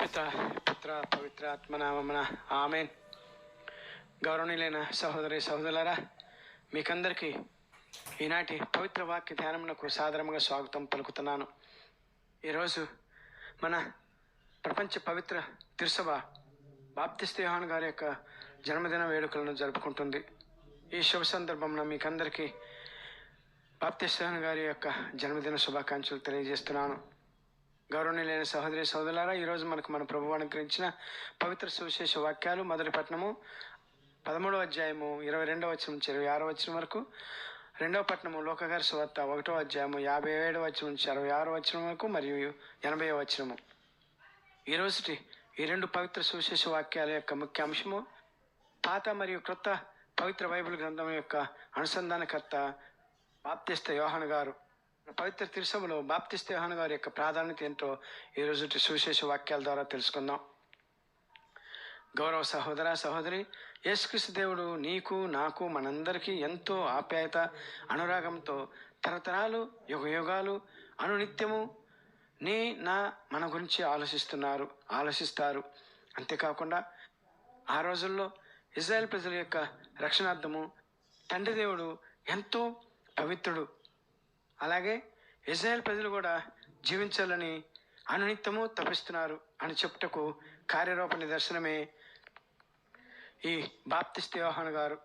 పిత పుత్ర పవిత్రాత్మనామన ఆమెన్. గౌరవనీయులైన సహోదరి సహోదరులారా మీకందరికీ ఈనాటి పవిత్ర వాక్య ధ్యానమునకు సాధారణంగా స్వాగతం పలుకుతున్నాను. ఈరోజు మన ప్రపంచ పవిత్ర తిరుసభ బాప్తిస్తేహాన్ గారి యొక్క జన్మదిన వేడుకలను జరుపుకుంటుంది. ఈ శుభ సందర్భంలో మీకందరికీ బాప్తిస్తేహాన్ గారి యొక్క జన్మదిన శుభాకాంక్షలు తెలియజేస్తున్నాను. గౌరవనీయులైన సహోదరి సహోదరులారా ఈరోజు మనకు మన ప్రభు అనుగ్రహించిన పవిత్ర సువిశేష వాక్యాలు మొదటి పట్టణము పదమూడవ అధ్యాయము ఇరవై రెండవ వచ్చిన నుంచి ఇరవై ఆరో వచ్చిన వరకు. రెండవ పట్టణము లోకగారి సువార్త ఒకటో అధ్యాయము యాభై ఏడవ వచ్చిన నుంచి అరవై ఆరో వచ్చిన వరకు మరియు ఎనభై వచనము. ఈ ఈ రెండు పవిత్ర సువిశేష వాక్యాల యొక్క ముఖ్య అంశము పాత మరియు క్రొత్త పవిత్ర బైబిల్ గ్రంథం యొక్క అనుసంధానకర్త బాప్తిస్త యోహన్ గారు పవిత్ర తిరుసభలో బాప్తిస్తేహాన్ గారి యొక్క ప్రాధాన్యత ఏంటో ఈ రోజు సువిశేష వాక్యాల ద్వారా తెలుసుకుందాం. గౌరవ సహోదర సహోదరి యేసుక్రీస్తు దేవుడు నీకు నాకు మనందరికీ ఎంతో ఆప్యాయత అనురాగంతో తరతరాలు యుగ యుగాలు అనునిత్యము నీ నా మన గురించి ఆలోచిస్తున్నారు ఆలోచిస్తారు. అంతేకాకుండా ఆ రోజుల్లో ఇజ్రాయెల్ ప్రజల యొక్క రక్షణార్థము తండ్రి దేవుడు ఎంతో పవిత్రుడు. అలాగే ఇజ్రాయెల్ ప్రజలు కూడా జీవించాలని అనునిత్యము తపిస్తున్నారు అని చెప్పుటకు కార్యరూప నిదర్శనమే ఈ బాప్తిస్త్ యోహాను గారు.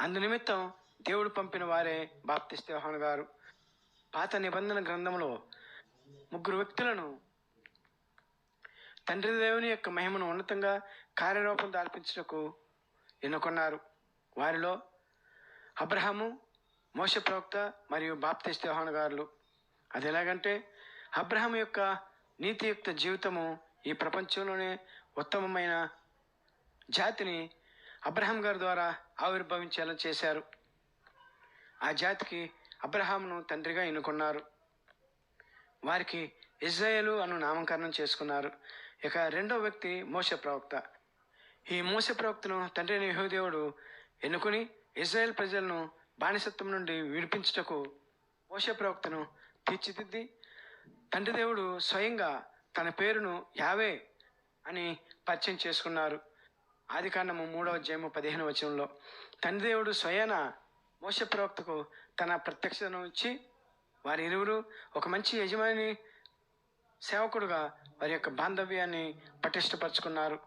అందు నిమిత్తం దేవుడు పంపిన వారే బాప్తిస్త యోహాను గారు. పాత నిబంధన గ్రంథంలో ముగ్గురు వ్యక్తులను తండ్రి దేవుని యొక్క మహిమను ఉన్నతంగా కార్యరూపం దాల్పించుటకు ఎన్నుకున్నారు. వారిలో అబ్రహాము మోస ప్రవక్త మరియు బాప్తిస్త్ యోహాను గారులు. అది ఎలాగంటే అబ్రహం యొక్క నీతియుక్త జీవితము ఈ ప్రపంచంలోనే ఉత్తమమైన జాతిని అబ్రహాం గారి ద్వారా ఆవిర్భవించేలా చేశారు. ఆ జాతికి అబ్రహాంను తండ్రిగా ఎన్నుకున్నారు. వారికి ఇజ్రాయేలు అను నామకరణం చేసుకున్నారు. ఇక రెండో వ్యక్తి మోస ప్రవక్త. ఈ మోస ప్రవక్తను తండ్రి యహోదేవుడు ఎన్నుకుని ఇజ్రాయెల్ ప్రజలను బానిసత్వం నుండి విడిపించుటకు మోస ప్రవక్తను తీర్చిదిద్ది. తండ్రి దేవుడు స్వయంగా తన పేరును యావే అని పరిచయం చేసుకున్నారు. ఆది కాండము మూడవ అధ్యాయము పదిహేను వచనంలో తండ్రి దేవుడు స్వయాన మోస ప్రవక్తకు తన ప్రత్యక్షతను ఇచ్చి వారి ఇరువురు ఒక మంచి యజమాని సేవకుడుగా వారి యొక్క బాంధవ్యాన్ని పటిష్టపరుచుకున్నారు.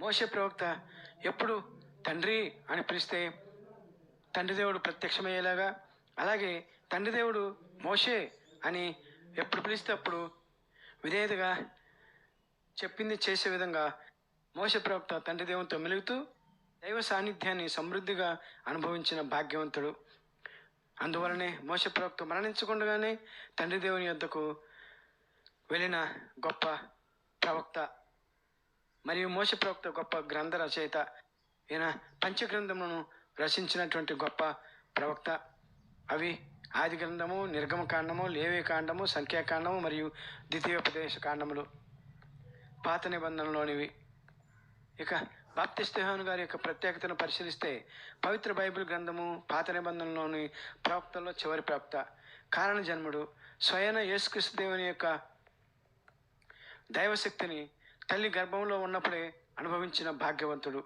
మోస ప్రవక్త ఎప్పుడు తండ్రి అని పిలిస్తే తండ్రి దేవుడు ప్రత్యక్షమయ్యేలాగా అలాగే తండ్రి దేవుడు మోషే అని ఎప్పుడు పిలిస్తే అప్పుడు విధేయతగా చెప్పింది చేసే విధంగా మోస ప్రవక్త తండ్రి దేవునితో మెలుగుతూ దైవ సాన్నిధ్యాన్ని సమృద్ధిగా అనుభవించిన భాగ్యవంతుడు. అందువలనే మోస ప్రవక్త మరణించకుండానే తండ్రి దేవుని యొద్దకు వెళ్ళిన గొప్ప ప్రవక్త మరియు మోస ప్రవక్త గొప్ప గ్రంథ రచయిత ఈయన పంచగ్రంథములను రచించినటువంటి గొప్ప ప్రవక్త. అవి ఆది గ్రంథము నిర్గమకాండము లేవే కాండము సంఖ్యాకాండము మరియు ద్వితీయోపదేశ కాండములు. పాత నిబంధనలోనివి. ఇక బాప్తిస్తేహాను గారి యొక్క ప్రత్యేకతను పరిశీలిస్తే పవిత్ర బైబిల్ గ్రంథము పాత నిబంధనలోని ప్రవక్తల్లో చివరి ప్రవక్త కారణ జన్ముడు స్వయన యేసుక్రీస్తు దేవుని యొక్క దైవశక్తిని తల్లి గర్భంలో ఉన్నప్పుడే అనుభవించిన భాగ్యవంతుడు.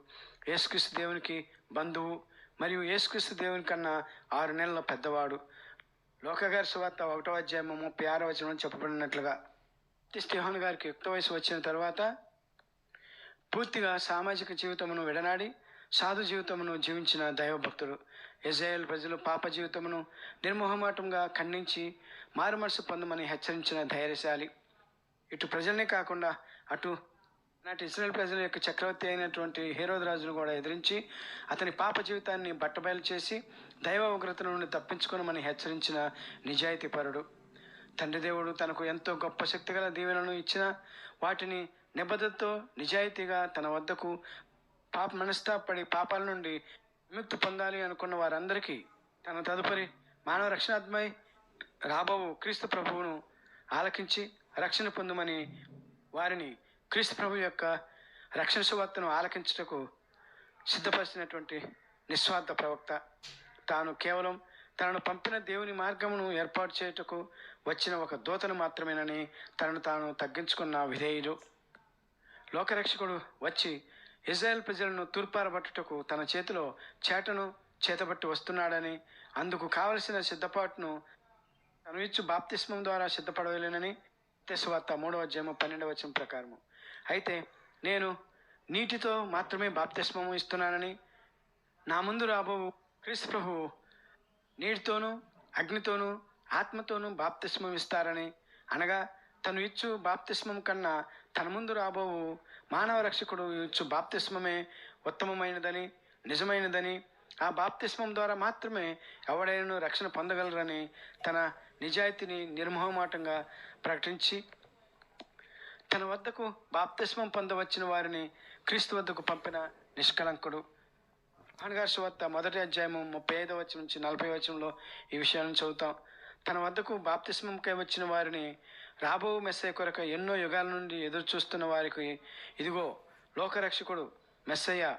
యేసుక్రీస్తు దేవునికి బంధువు మరియు యేసుక్రీస్తు దేవుని కన్నా ఆరు నెలల పెద్దవాడు. లోకగారి సువార్త ఒకటో అధ్యాయం ముప్పై ఆరో వచనం చెప్పబడినట్లుగా స్తేహన్ గారికి యుక్త వయసు వచ్చిన తర్వాత పూర్తిగా సామాజిక జీవితమును విడనాడి సాధు జీవితమును జీవించిన దైవభక్తుడు ఇజ్రాయేల్ ప్రజలు పాప జీవితమును నిర్మోహమాటంగా ఖండించి మారుమనసు పొందమని హెచ్చరించిన ధైర్యశాలి. ఇటు ప్రజల్నే కాకుండా అటు నాటి ఇస్రాయల్ ప్రజల యొక్క చక్రవర్తి అయినటువంటి హేరోద్ రాజును కూడా ఎదిరించి అతని పాప జీవితాన్ని బట్టబయలు చేసి దైవ ఉగ్రత నుండి తప్పించుకోనమని హెచ్చరించిన నిజాయితీపరుడు తండ్రి దేవుడు తనకు ఎంతో గొప్ప శక్తిగల దీవెనలను ఇచ్చిన వాటిని నిబద్ధతతో నిజాయితీగా తన వద్దకు పాప మనస్తాపడి పాపాల నుండి విముక్తి పొందాలి అనుకున్న వారందరికీ తన తదుపరి మానవ రక్షణాత్మై రాబోవు క్రీస్తు ప్రభువును ఆలకించి రక్షణ పొందమని వారిని క్రీస్తు ప్రభు యొక్క రక్షణ సువార్తను ఆలకించుటకు సిద్ధపరిచినటువంటి నిస్వార్థ ప్రవక్త. తాను కేవలం తనను పంపిన దేవుని మార్గమును ఏర్పాటు చేయుటకు వచ్చిన ఒక దూతను మాత్రమేనని తనను తాను తగ్గించుకున్న విధేయుడు లోకరక్షకుడు వచ్చి ఇజ్రాయెల్ ప్రజలను తూర్పారబట్టుటకు తన చేతిలో చేటను చేతబట్టి వస్తున్నాడని అందుకు కావలసిన సిద్ధపాటును తను ఇచ్చు బాప్తిస్మం ద్వారా సిద్ధపడవలేనని. తెసువార్త మూడవ అధ్యాయము పన్నెండవ వచనం ప్రకారము. అయితే నేను నీటితో మాత్రమే బాప్తిస్మము ఇస్తున్నానని నా ముందు రాబో క్రీస్తు ప్రభువు నీటితోనూ అగ్నితోనూ ఆత్మతోనూ బాప్తిస్మం ఇస్తారని అనగా తను ఇచ్చు బాప్తిస్మం కన్నా తన ముందు రాబోవు మానవ రక్షకుడు ఇచ్చు బాప్తిస్మమే ఉత్తమమైనదని నిజమైనదని ఆ బాప్తిస్మం ద్వారా మాత్రమే ఎవడైనా రక్షణ పొందగలరని తన నిజాయితీని నిర్మోహమాటంగా ప్రకటించి తన వద్దకు బాప్తిస్మం పొందవచ్చిన వారిని క్రీస్తు వద్దకు పంపిన నిష్కలంకుడు. భానుగారి వద్ద మొదటి అధ్యాయము ముప్పై ఐదో వచ్చి నుంచి నలభై వచనంలో ఈ విషయాలను చదువుతాం. తన వద్దకు బాప్తిస్మంకై వచ్చిన వారిని రాబో మెస్సే కొరక ఎన్నో యుగాల నుండి ఎదురు చూస్తున్న వారికి ఇదిగో లోకరక్షకుడు మెస్సయ్య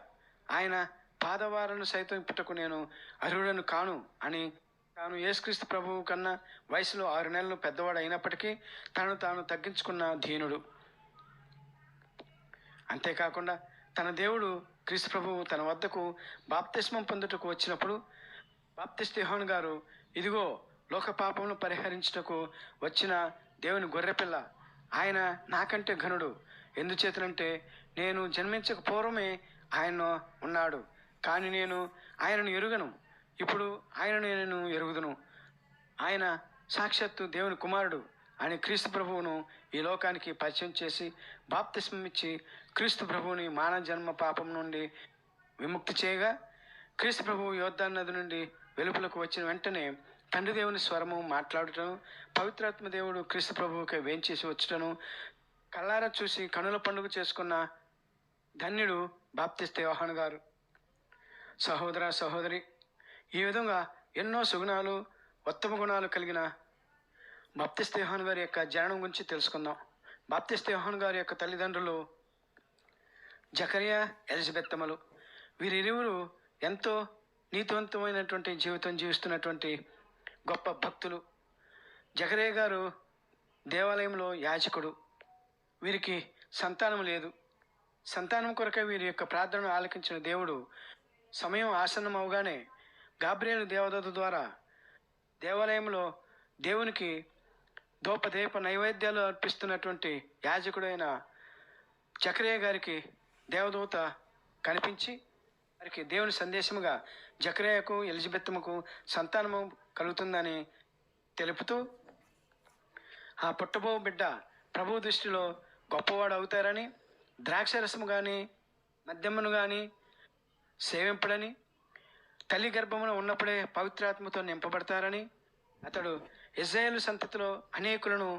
ఆయన పాదవారను సైతం ఇప్పుటకు నేను అర్హుడను కాను అని తాను యేసుక్రీస్తు ప్రభువు కన్నా వయసులో ఆరు నెలలు పెద్దవాడు అయినప్పటికీ తను తాను తగ్గించుకున్న ధీనుడు అంతేకాకుండా తన దేవుడు క్రీస్తు ప్రభువు తన వద్దకు బాప్తిస్మం పొందుటకు వచ్చినప్పుడు బాప్తిస్తేహోన్ గారు ఇదిగో లోక పాపమును పరిహరించుటకు వచ్చిన దేవుని గొర్రెపిల్ల ఆయన నాకంటే ఘనుడు. ఎందుచేతనంటే నేను జన్మించక పూర్వమే ఆయన ఉన్నాడు. కానీ నేను ఆయనను ఎరుగను. ఇప్పుడు ఆయనను నేను ఎరుగుదును. ఆయన సాక్షాత్తు దేవుని కుమారుడు అని క్రీస్తు ప్రభువును ఈ లోకానికి పరిచయం చేసి బాప్తిస్మం ఇచ్చి క్రీస్తు ప్రభువుని మానవ జన్మ పాపం నుండి విముక్తి చేయగా క్రీస్తు ప్రభువు యోద్ధా నది నుండి వెలుపులకు వచ్చిన వెంటనే తండ్రి దేవుని స్వరము మాట్లాడటం పవిత్రాత్మ దేవుడు క్రీస్తు ప్రభువుకి వేంచేసి వచ్చటను కళ్ళారా చూసి కనుల పండుగ చేసుకున్న ధన్యుడు బాప్తిస్తే యోహాను గారు. సహోదర సహోదరి ఈ విధంగా ఎన్నో సుగుణాలు ఉత్తమ గుణాలు కలిగిన బాప్తిస్తేహాన్ గారి యొక్క జననం గురించి తెలుసుకుందాం. బాప్తిస్తేహాన్ గారి యొక్క తల్లిదండ్రులు జకరియా ఎలిజబెత్తమలు వీరిరువురు ఎంతో నీతివంతమైనటువంటి జీవితం జీవిస్తున్నటువంటి గొప్ప భక్తులు. జకరే గారు దేవాలయంలో యాజకుడు. వీరికి సంతానం లేదు. సంతానం కొరకే వీరి యొక్క ప్రార్థనను ఆలకించిన దేవుడు సమయం ఆసన్నం అవగానే గాబ్రియలు దేవదూత ద్వారా దేవాలయంలో దేవునికి దోపదీప నైవేద్యాలు అర్పిస్తున్నటువంటి యాజకుడైన చక్రయ్య గారికి దేవదూత కనిపించి వారికి దేవుని సందేశముగా జక్రయకు ఎలిజబెత్తముకు సంతానము కలుగుతుందని తెలుపుతూ ఆ పుట్టబో బిడ్డ ప్రభు దృష్టిలో గొప్పవాడు అవుతారని ద్రాక్షరసము కానీ మద్యమును కానీ సేవింపడని తల్లి గర్భమున ఉన్నప్పుడే పవిత్రాత్మతో నింపబడతారని అతడు ఇజ్రాయేల్ సంతతిలో అనేకులను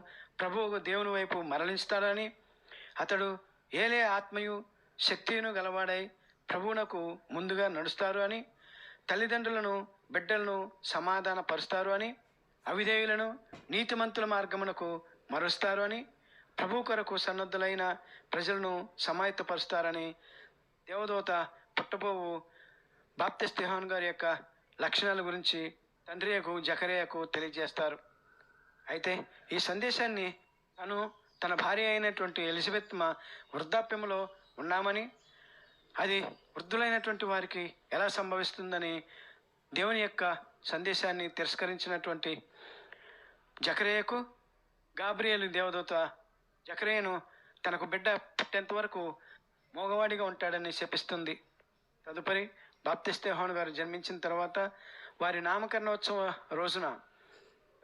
ప్రభువు దేవుని వైపు మరలించుతాడని అతడు ఏలే ఆత్మయు శక్తియును గలవాడై ప్రభువునకు ముందుగా నడుస్తారు అని తల్లిదండ్రులను బిడ్డలను సమాధానపరుస్తారు అని అవిధేయులను నీతిమంతుల మార్గమునకు మరుస్తారు అని ప్రభు కొరకు సన్నద్ధులైన ప్రజలను సమాయత్తపరుస్తారని దేవదూత పుట్టబోవు బాప్తిస్తేహాన్ గారి యొక్క లక్షణాల గురించి తండ్రియకు జకరియకు తెలియజేస్తారు. అయితే ఈ సందేశాన్ని తను తన భార్య అయినటువంటి ఎలిజబెత్ మా వృద్ధాప్యంలో ఉన్నామని అది వృద్ధులైనటువంటి వారికి ఎలా సంభవిస్తుందని దేవుని యొక్క సందేశాన్ని తిరస్కరించినటువంటి జకరేయకు గాబ్రియలు దేవదూత జకరేయను తనకు బిడ్డ పుట్టేంత వరకు మోగవాడిగా ఉంటాడని శపిస్తుంది. తదుపరి బాప్తిస్తేహాను గారు జన్మించిన తర్వాత వారి నామకరణోత్సవ రోజున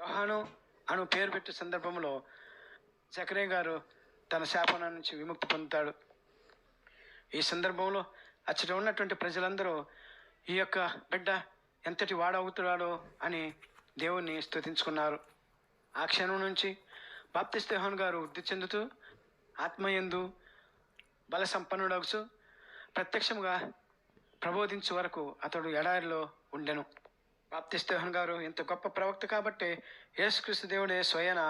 యోహాను అను పేరు పెట్టే సందర్భంలో జకరే గారు తన శాపన నుంచి విముక్తి పొందుతాడు. ఈ సందర్భంలో అచ్చట ఉన్నటువంటి ప్రజలందరూ ఈ యొక్క బిడ్డ ఎంతటి వాడవుతున్నాడో అని దేవుణ్ణి స్థుతించుకున్నారు ఆ క్షణం నుంచి బాప్తిస్తేహాన్ గారు వృద్ధి చెందుతూ ఆత్మయందు బల సంపన్నుడగుచు ప్రత్యక్షముగా ప్రబోధించే వరకు అతడు ఎడారిలో ఉండెను. బాప్తిస్తేహన్ గారు ఇంత గొప్ప ప్రవక్త కాబట్టి యేసుక్రీస్తు దేవుడే స్వయన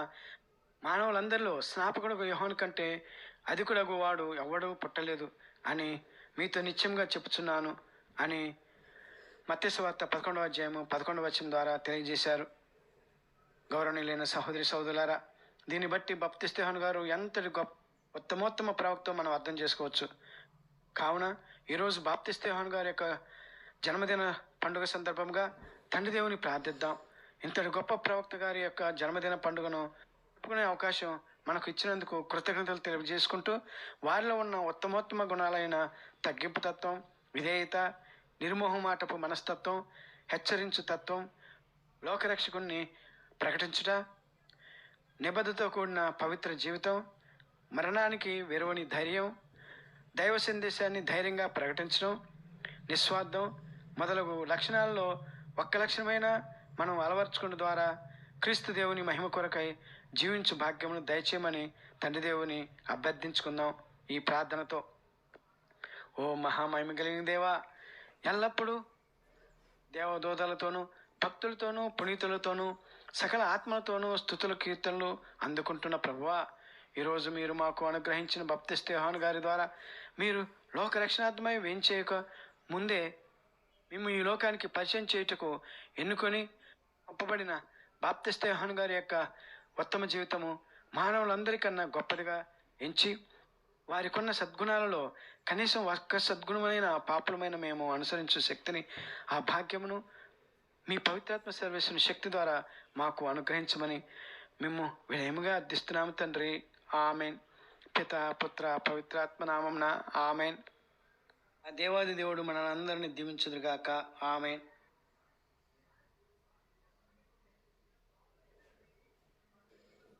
మానవులందరిలో స్నాపకుడు యోహాను కంటే అధికుడగు వాడు ఎవడూ పుట్టలేదు. అని మీతో నిత్యంగా చెప్పుచున్నాను అని మత్స్యవార్త పదకొండవ అధ్యాయము పదకొండవ వచనం ద్వారా తెలియజేశారు. గౌరవనీయులైన సహోదరి సహోదరులారా దీన్ని బట్టి బప్తిస్తేహన్ గారు ఎంతటి గొప్ప ఉత్తమోత్తమ ప్రవక్త మనం అర్థం చేసుకోవచ్చు. కావున ఈరోజు బాప్తిస్తేహన్ గారి యొక్క జన్మదిన పండుగ సందర్భంగా తండ్రి దేవుని ప్రార్థిద్దాం. ఇంతటి గొప్ప ప్రవక్త గారి యొక్క జన్మదిన పండుగను చెప్పుకునే అవకాశం మనకు ఇచ్చినందుకు కృతజ్ఞతలు తెలియజేసుకుంటూ వారిలో ఉన్న ఉత్తమోత్తమ గుణాలైన తగ్గింపు తత్వం విధేయత నిర్మోహమాటపు మనస్తత్వం హెచ్చరించు తత్వం లోకరక్షకుణ్ణి ప్రకటించుట నిబద్ధతో కూడిన పవిత్ర జీవితం మరణానికి వెరువని ధైర్యం దైవ సందేశాన్ని ధైర్యంగా ప్రకటించడం నిస్వార్థం మొదలగు లక్షణాలలో ఒక్క లక్షణమైన మనం అలవర్చుకున్న ద్వారా క్రీస్తు దేవుని మహిమ కొరకై జీవించు భాగ్యమును దయచేయమని తండ్రి దేవుని అభ్యర్థించుకుందాం ఈ ప్రార్థనతో. ఓ మహామహిమ కలిగిన దేవా ఎల్లప్పుడూ దేవదూతలతోనూ భక్తులతోనూ పునీతులతోనూ సకల ఆత్మలతోనూ స్థుతుల కీర్తనలు అందుకుంటున్న ప్రభువా ఈరోజు మీరు మాకు అనుగ్రహించిన బప్తిస్తేహాన్ గారి ద్వారా మీరు లోకరక్షణార్థమై వేయించేయక ముందే మేము ఈ లోకానికి పరిచయం చేయుటకు ఎన్నుకొని పంపబడిన బాప్తిస్తేహాన్ గారి యొక్క ఉత్తమ జీవితము మానవులందరికన్నా గొప్పదిగా ఎంచి వారికున్న సద్గుణాలలో కనీసం ఒక్క సద్గుణమైన పాపులమైన మేము అనుసరించే శక్తిని ఆ భాగ్యమును మీ పవిత్రాత్మ సర్వీసుని శక్తి ద్వారా మాకు అనుగ్రహించమని మేము వినయముగా అర్థిస్తున్నాము తండ్రి. ఆమెన్. పిత పుత్ర పవిత్రాత్మ నామంన ఆమెన్. ఆ దేవాది దేవుడు మనందరినీ దీవించుదురుగాక. ఆమెన్.